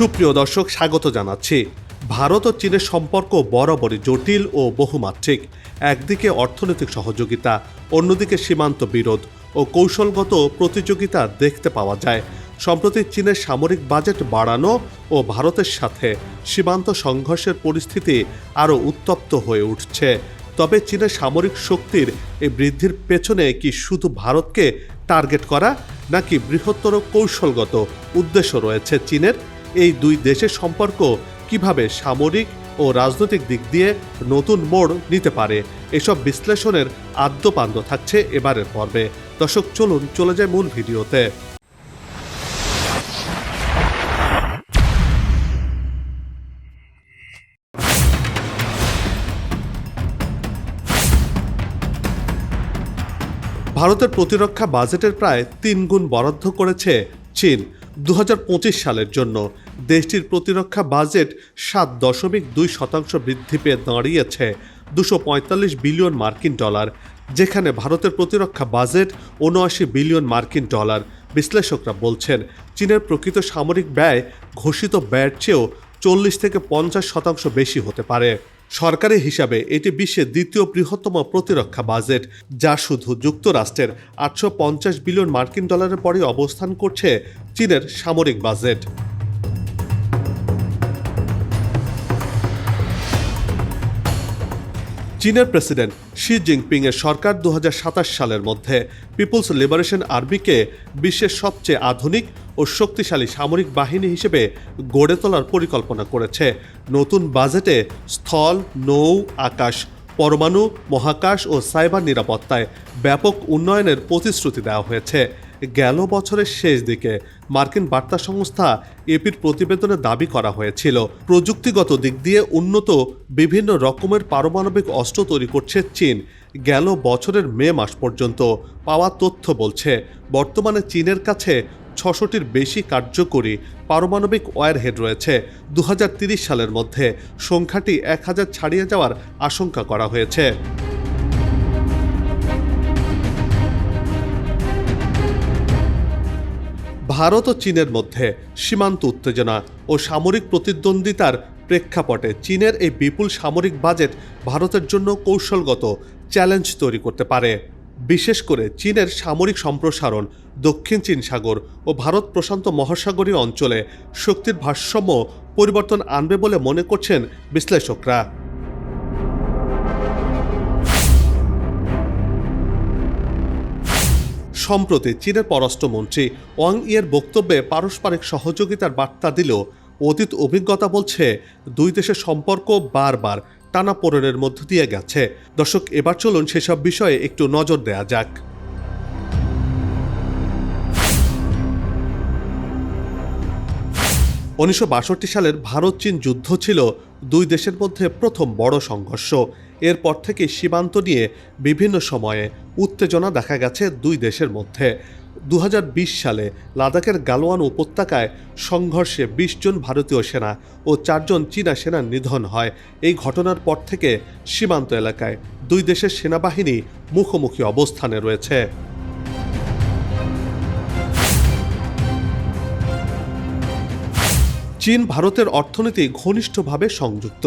সুপ্রিয় দর্শক, স্বাগত জানাচ্ছি। ভারত ও চীনের সম্পর্ক বরাবরই জটিল ও বহুমাত্রিক। একদিকে অর্থনৈতিক সহযোগিতা, অন্যদিকে সীমান্ত বিরোধ ও কৌশলগত প্রতিযোগিতা দেখতে পাওয়া যায়। সম্প্রতি চীনের সামরিক বাজেট বাড়ানো ও ভারতের সাথে সীমান্ত সংঘর্ষের পরিস্থিতি আরও উত্তপ্ত হয়ে উঠছে। তবে চীনের সামরিক শক্তির এই বৃদ্ধির পেছনে কি শুধু ভারতকে টার্গেট করা নাকি বৃহত্তর কৌশলগত উদ্দেশ্য রয়েছে চীনের? এই দুই দেশের সম্পর্ক কীভাবে সামরিক ও রাজনৈতিক দিক দিয়ে নতুন মোড় নিতে পারে, এসব বিশ্লেষণের আদ্যপান্ত থাকছে এবারের পর্বে। দর্শক, চলুন, চলে যায় মূল ভিডিওতে। ভারতের প্রতিরক্ষা বাজেটের প্রায় তিন গুণ বরাদ্দ করেছে চীন। দু হাজার পঁচিশ সালের জন্য দেশটির প্রতিরক্ষা বাজেট সাত দশমিক দুই শতাংশ বৃদ্ধি পেয়ে দাঁড়িয়েছে দুশো বিলিয়ন মার্কিন ডলার, যেখানে ভারতের প্রতিরক্ষা বাজেট উনআশি বিলিয়ন মার্কিন ডলার, বিশ্লেষকরা বলছেন। চীনের প্রকৃত সামরিক ব্যয় ঘোষিত ব্যয়ের চেয়েও চল্লিশ থেকে পঞ্চাশ শতাংশ বেশি হতে পারে। সরকারি হিসাবে এটি বিশ্বের দ্বিতীয় বৃহত্তম প্রতিরক্ষা বাজেট, যা শুধু যুক্তরাষ্ট্রের আটশো পঞ্চাশ বিলিয়ন মার্কিন ডলারের পরে অবস্থান করছে চীনের সামরিক বাজেট। চীনের প্রেসিডেন্ট শি জিনপিং এর সরকার দু হাজার সাতাশ সালের মধ্যে পিপলস লিবারেশন আর্মিকে বিশ্বের সবচেয়ে আধুনিক ও শক্তিশালী সামরিক বাহিনী হিসেবে গড়ে তোলার পরিকল্পনা করেছে। নতুন বাজেটে স্থল, নৌ, আকাশ, পরমাণু, মহাকাশ ও সাইবার নিরাপত্তায় ব্যাপক উন্নয়নের প্রতিশ্রুতি দেওয়া হয়েছে। গেল বছরের শেষ দিকে মার্কিন বার্তা সংস্থা এপির প্রতিবেদনে দাবি করা হয়েছিল, প্রযুক্তিগত দিক দিয়ে উন্নত বিভিন্ন রকমের পারমাণবিক অস্ত্র তৈরি করছে চীন। গেল বছরের মে মাস পর্যন্ত পাওয়া তথ্য বলছে, বর্তমানে চীনের কাছে ছশোটির বেশি কার্যকরী পারমাণবিক ওয়ারহেড রয়েছে। দু সালের মধ্যে সংখ্যাটি এক হাজার ছাড়িয়ে যাওয়ার আশঙ্কা করা হয়েছে। ভারত ও চীনের মধ্যে সীমান্ত উত্তেজনা ও সামরিক প্রতিদ্বন্দ্বিতার প্রেক্ষাপটে চীনের এই বিপুল সামরিক বাজেট ভারতের জন্য কৌশলগত চ্যালেঞ্জ তৈরি করতে পারে। বিশেষ করে চীনের সামরিক সম্প্রসারণ, দক্ষিণ চীন সাগর ও ভারত প্রশান্ত মহাসাগরীয় অঞ্চলে শক্তির ভারসাম্য পরিবর্তন আনবে বলে মনে করছেন বিশ্লেষকরা। সম্প্রতি চীনের পররাষ্ট্রমন্ত্রী ওয়াং ইয়ের বক্তব্যে পারস্পরিক সহযোগিতার বার্তা দিলেও অতীত অভিজ্ঞতা বলছে, দুই দেশের সম্পর্ক বারবার টানা টানাপোড়েনের মধ্য দিয়ে গেছে। দর্শক, এবার চলুন সেসব বিষয়ে একটু নজর দেয়া যাক। উনিশশো বাষট্টি সালের ভারত চীন যুদ্ধ ছিল দুই দেশের মধ্যে প্রথম বড় সংঘর্ষ। এরপর থেকে সীমান্ত নিয়ে বিভিন্ন সময়ে উত্তেজনা দেখা গেছে দুই দেশের মধ্যে। দু হাজার বিশ সালে লাদাখের গালোয়ান উপত্যকায় সংঘর্ষে ২০ জন ভারতীয় সেনা ও চারজন চীনা সেনার নিধন হয়। এই ঘটনার পর থেকে সীমান্ত এলাকায় দুই দেশের সেনাবাহিনী মুখোমুখি অবস্থানে রয়েছে। চীন ভারতের অর্থনীতি ঘনিষ্ঠভাবে সংযুক্ত।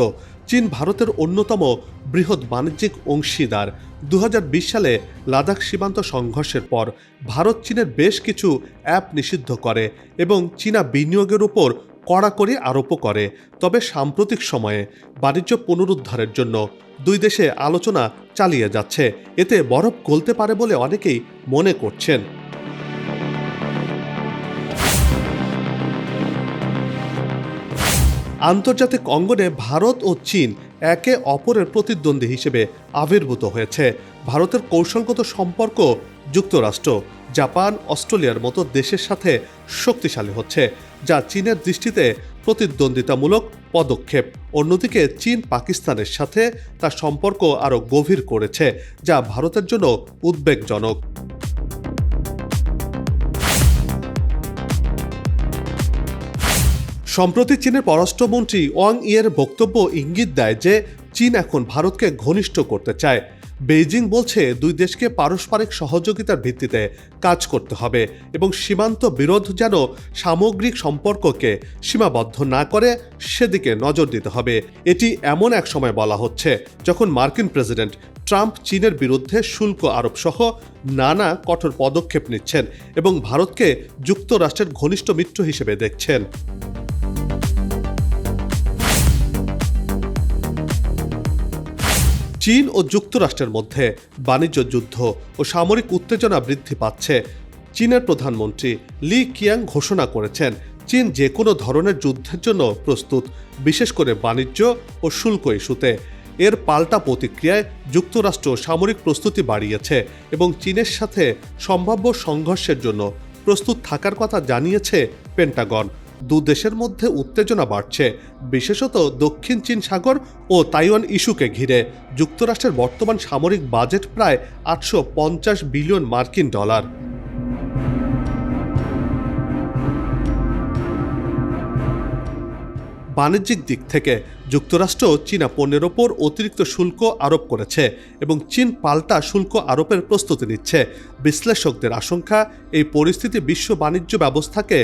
চীন ভারতের অন্যতম বৃহৎ বাণিজ্যিক অংশীদার। দু হাজার বিশ সালে লাদাখ সীমান্ত সংঘর্ষের পর ভারত চীনের বেশ কিছু অ্যাপ নিষিদ্ধ করে এবং চীনা বিনিয়োগের উপর কড়াকড়ি আরোপও করে। তবে সাম্প্রতিক সময়ে বাণিজ্য পুনরুদ্ধারের জন্য দুই দেশে আলোচনা চালিয়ে যাচ্ছে। এতে বরফ গলতে পারে বলে অনেকেই মনে করছেন। আন্তর্জাতিক অঙ্গনে ভারত ও চীন একে অপরের প্রতিদ্বন্দ্বী হিসেবে আবির্ভূত হয়েছে। ভারতের কৌশলগত সম্পর্ক যুক্তরাষ্ট্র, জাপান, অস্ট্রেলিয়ার মতো দেশের সাথে শক্তিশালী হচ্ছে, যা চীনের দৃষ্টিতে প্রতিদ্বন্দ্বিতামূলক পদক্ষেপ। অন্যদিকে চীন পাকিস্তানের সাথে তার সম্পর্ক আরও গভীর করেছে, যা ভারতের জন্য উদ্বেগজনক। সম্প্রতি চীনের পররাষ্ট্রমন্ত্রী ওয়াং ইয়ের বক্তব্য ইঙ্গিত দেয় যে চীন এখন ভারতকে ঘনিষ্ঠ করতে চায়। বেইজিং বলছে দুই দেশকে পারস্পরিক সহযোগিতার ভিত্তিতে কাজ করতে হবে এবং সীমান্ত বিরোধ যেন সামগ্রিক সম্পর্ককে সীমাবদ্ধ না করে, সেদিকে নজর দিতে হবে। এটি এমন এক সময় বলা হচ্ছে যখন মার্কিন প্রেসিডেন্ট ট্রাম্প চীনের বিরুদ্ধে শুল্ক আরোপ সহ নানা কঠোর পদক্ষেপ নিচ্ছেন এবং ভারতকে যুক্তরাষ্ট্রের ঘনিষ্ঠ মিত্র হিসেবে দেখছেন। চীন ও যুক্তরাষ্ট্রের মধ্যে বাণিজ্য যুদ্ধ ও সামরিক উত্তেজনা বৃদ্ধি পাচ্ছে। চীনের প্রধানমন্ত্রী লি কিয়াং ঘোষণা করেছেন, চীন যে কোনো ধরনের যুদ্ধের জন্য প্রস্তুত, বিশেষ করে বাণিজ্য ও শুল্ক ইস্যুতে। এর পাল্টা প্রতিক্রিয়ায় যুক্তরাষ্ট্র সামরিক প্রস্তুতি বাড়িয়েছে এবং চীনের সাথে সম্ভাব্য সংঘর্ষের জন্য প্রস্তুত থাকার কথা জানিয়েছে পেন্টাগন। দু দেশের মধ্যে উত্তেজনা বাড়ছে। বিশেষত দক্ষিণ চীন সাগর ও তাইওয়ান ইস্যুকে ঘিরে। যুক্তরাষ্ট্রের বর্তমান সামরিক বাজেট প্রায় আটশো পঞ্চাশ বিলিয়ন মার্কিন ডলার। বাণিজ্যিক দিক থেকে যুক্তরাষ্ট্র চীনা পণ্যের ওপর অতিরিক্ত শুল্ক আরোপ করেছে এবং চীন পাল্টা শুল্ক আরোপের প্রস্তুতি নিচ্ছে। বিশ্লেষকদের আশঙ্কা, এই পরিস্থিতি বিশ্ব বাণিজ্য ব্যবস্থাকে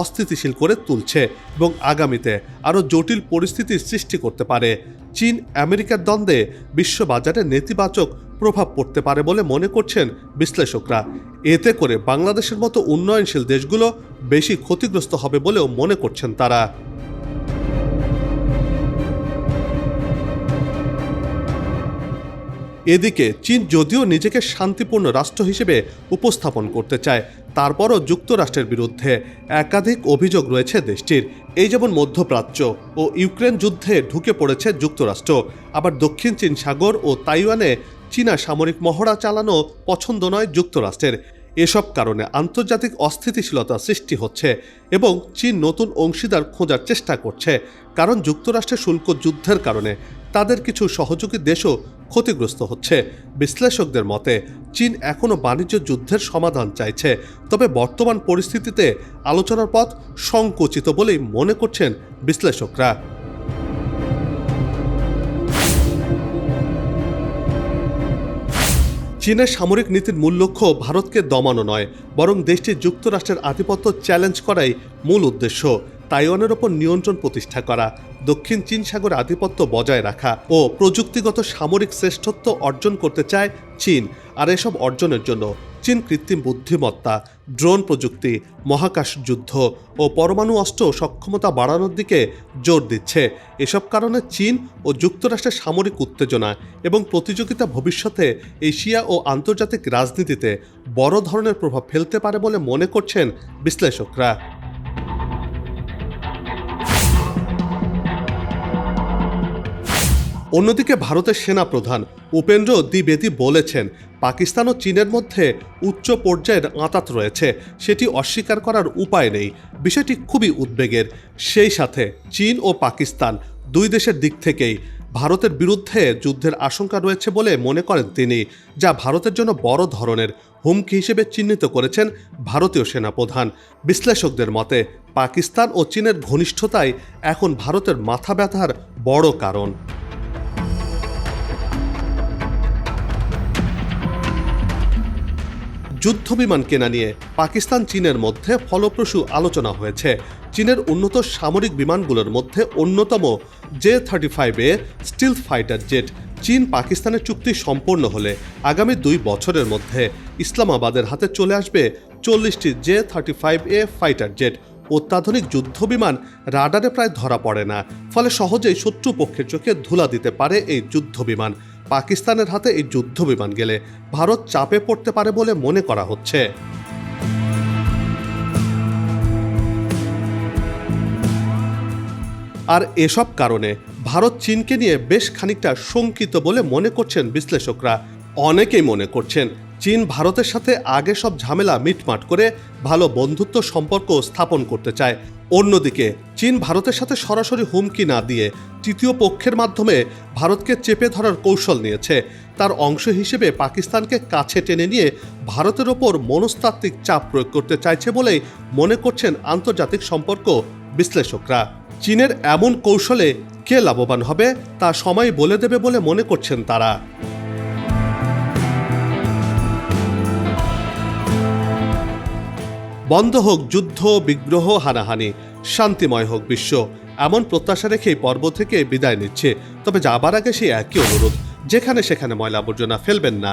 অস্থিতিশীল করে তুলছে এবং আগামীতে আরও জটিল পরিস্থিতির সৃষ্টি করতে পারে। চীন আমেরিকার দ্বন্দ্বে বিশ্ববাজারে নেতিবাচক প্রভাব পড়তে পারে বলে মনে করছেন বিশ্লেষকরা। এতে করে বাংলাদেশের মতো উন্নয়নশীল দেশগুলো বেশি ক্ষতিগ্রস্ত হবে বলেও মনে করছেন তারা। এদিকে চীন যদিও নিজেকে শান্তিপূর্ণ রাষ্ট্র হিসেবে উপস্থাপন করতে চায়, তারপরও যুক্তরাষ্ট্রের বিরুদ্ধে একাধিক অভিযোগ রয়েছে দেশটির। এই যেমন মধ্যপ্রাচ্য ও ইউক্রেন যুদ্ধে ঢুকে পড়েছে যুক্তরাষ্ট্র, আবার দক্ষিণ চীন সাগর ও তাইওয়ানে চীনা সামরিক মহড়া চালানো পছন্দ নয় যুক্তরাষ্ট্রের। এসব কারণে আন্তর্জাতিক অস্থিতিশীলতা সৃষ্টি হচ্ছে এবং চীন নতুন অংশীদার খোঁজার চেষ্টা করছে, কারণ যুক্তরাষ্ট্রের শুল্ক যুদ্ধের কারণে। তাদের কিছু সহযোগী দেশও ক্ষতিগ্রস্ত হচ্ছে। বিশ্লেষকদের মতে, চীন এখনও বাণিজ্য যুদ্ধের সমাধান চাইছে, তবে বর্তমান পরিস্থিতিতে আলোচনার পথ সংকুচিত বলেই মনে করছেন বিশ্লেষকরা। চীনের সামরিক নীতির মূল লক্ষ্য ভারতকে দমানো নয়, বরং দেশটি যুক্তরাষ্ট্রের আধিপত্য চ্যালেঞ্জ করাই মূল উদ্দেশ্য। তাইওয়ানের ওপর নিয়ন্ত্রণ প্রতিষ্ঠা করা, দক্ষিণ চীন সাগরে আধিপত্য বজায় রাখা ও প্রযুক্তিগত সামরিক শ্রেষ্ঠত্ব অর্জন করতে চায় চীন আর এসব অর্জনের জন্য চীন কৃত্রিম বুদ্ধিমত্তা, ড্রোন প্রযুক্তি, মহাকাশ যুদ্ধ ও পরমাণু অস্ত্র সক্ষমতা বাড়ানোর দিকে জোর দিচ্ছে। এসব কারণে চীন ও যুক্তরাষ্ট্রের সামরিক উত্তেজনা এবং প্রতিযোগিতা ভবিষ্যতে এশিয়া ও আন্তর্জাতিক রাজনীতিতে বড় ধরনের প্রভাব ফেলতে পারে বলে মনে করছেন বিশ্লেষকরা। অন্যদিকে ভারতের সেনা প্রধান উপেন্দ্র দ্বিবেদী বলেছেন, পাকিস্তান ও চীনের মধ্যে উচ্চ পর্যায়ের আঁতাত রয়েছে, সেটি অস্বীকার করার উপায় নেই। বিষয়টি খুবই উদ্বেগের। সেই সাথে চীন ও পাকিস্তান দুই দেশের দিক থেকেই ভারতের বিরুদ্ধে যুদ্ধের আশঙ্কা রয়েছে বলে মনে করেন তিনি, যা ভারতের জন্য বড় ধরনের হুমকি হিসেবে চিহ্নিত করেছেন ভারতীয় সেনাপ্রধান। বিশ্লেষকদের মতে, পাকিস্তান ও চীনের ঘনিষ্ঠতাই এখন ভারতের মাথা ব্যথার বড় কারণ। যুদ্ধবিমান কেনা নিয়ে পাকিস্তান চীনের মধ্যে ফলপ্রসূ আলোচনা হয়েছে। চীনের উন্নত সামরিক বিমানগুলোর মধ্যে অন্যতম J thirty five A stealth fighter jet চীন পাকিস্তানের চুক্তি সম্পন্ন হলে আগামী দুই বছরের মধ্যে ইসলামাবাদের হাতে চলে আসবে চল্লিশটি J thirty five A fighter jet. অত্যাধুনিক যুদ্ধবিমান রাডারে প্রায় ধরা পড়ে না, ফলে সহজেই শত্রুপক্ষের চোখে ধুলা দিতে পারে এই যুদ্ধবিমান। পাকিস্তানের হাতে এই যুদ্ধ বিমান গেলে ভারত চাপে পড়তে পারে বলে মনে করা হচ্ছে। আর এসব কারণে ভারত চীনকে নিয়ে বেশ খানিকটা শঙ্কিত বলে মনে করছেন বিশ্লেষকরা। অনেকেই মনে করছেন চীন ভারতের সাথে আগে সব ঝামেলা মিটমাট করে ভালো বন্ধুত্ব সম্পর্ক স্থাপন করতে চায়। অন্যদিকে, চীন ভারতের সাথে সরাসরি হুমকি না দিয়ে তৃতীয় পক্ষের মাধ্যমে ভারতকে চেপে ধরার কৌশল নিয়েছে। তার অংশ হিসেবে পাকিস্তানকে কাছে টেনে নিয়ে ভারতের ওপর মনস্তাত্ত্বিক চাপ প্রয়োগ করতে চাইছে বলেই মনে করছেন আন্তর্জাতিক সম্পর্ক বিশ্লেষকরা। চীনের এমন কৌশলে কে লাভবান হবে, তা সময় বলে দেবে বলে মনে করছেন তারা। বন্ধ হোক যুদ্ধ, বিগ্রহ, হানাহানি, শান্তিময় হোক বিশ্ব, এমন প্রত্যাশা রেখেই পর্ব থেকে বিদায় নিচ্ছে। তবে যাবার আগে সেই একই অনুরোধ, যেখানে সেখানে ময়লা আবর্জনা ফেলবেন না